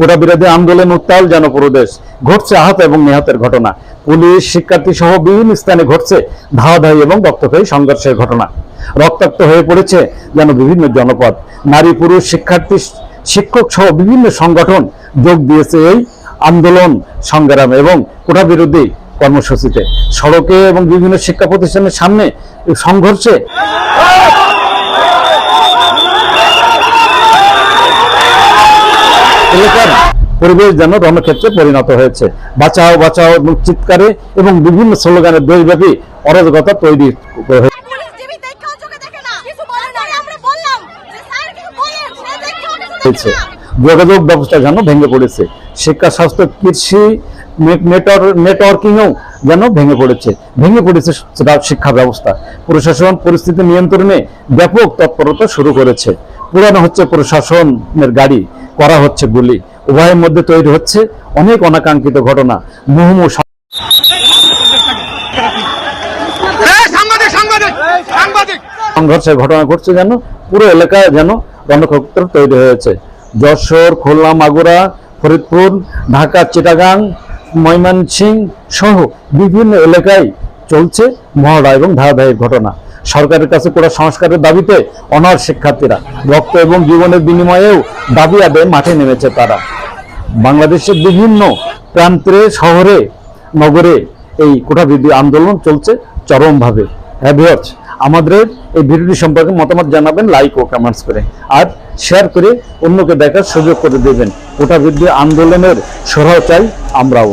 কোটা বিরোধী আন্দোলন উত্তাল যেন পুরো দেশ ঘটছে আহত এবং নিহতের ঘটনা। পুলিশ, শিক্ষার্থী সহ বিভিন্ন স্থানে ঘটছে ধাওয়াধাই এবং রক্তক্ষয়ী সংঘর্ষের ঘটনা। রক্তাক্ত হয়ে পড়েছে যেন বিভিন্ন জনপদ। নারী, পুরুষ, শিক্ষার্থী, শিক্ষক সহ বিভিন্ন সংগঠন যোগ দিয়েছে এই আন্দোলন সংগ্রাম এবং কোটা বিরোধী কর্মসূচিতে। সড়কে এবং বিভিন্ন শিক্ষা প্রতিষ্ঠানের সামনে সংঘর্ষে এলাকার পরিবেশ যেন রণক্ষেত্রে পরিণত হয়েছে। বাঁচাও বাঁচাও এবং চিৎকারে এবং বিভিন্ন স্লোগানের দেশব্যাপী অরাজকতা তৈরি হয়েছে। যোগাযোগ ব্যবস্থা যেন ভেঙে পড়েছে। শিক্ষা স্বাস্থ্য কৃষি নেটওয়ার্কিংও যেন ভেঙে পড়েছে। ভেঙে পড়েছে শিক্ষা ব্যবস্থা। প্রশাসন পরিস্থিতি নিয়ন্ত্রণে ব্যাপক তৎপরতা শুরু করেছে। পুরানো হচ্ছে প্রশাসনের গাড়ি করা হচ্ছে গুলি। উভয়ের মধ্যে তৈরি হচ্ছে অনেক অনাকাঙ্ক্ষিত ঘটনা। সাংবাদিক সংঘর্ষের ঘটনা ঘটছে যেন পুরো এলাকায় যেন রণক্ষেত্র তৈরি হয়েছে। যশোর খুলনা মাগুরা ফরিদপুর ঢাকা চিটাগাং ময়মনসিং সহ বিভিন্ন এলাকায় চলছে মহড়া এবং ধারাবাহিক ঘটনা। সরকারের কাছে কোনো সংস্কারের দাবিতে অনার শিক্ষার্থীরা রক্ত এবং জীবনের বিনিময়েও দাবি আদায়ে মাঠে নেমেছে তারা। বাংলাদেশের বিভিন্ন প্রান্তে শহরে নগরে এই কোটাবিধি আন্দোলন চলছে চরমভাবে। ভিউয়ার্স, আমাদের এই ভিডিওটি সম্পর্কে মতামত জানাবেন লাইক ও কমেন্টস করে। আর শেয়ার করে অন্যকে দেখার সুযোগ করে দেবেন। কোটাবিধি আন্দোলনের সরাহ চাই আমরাও।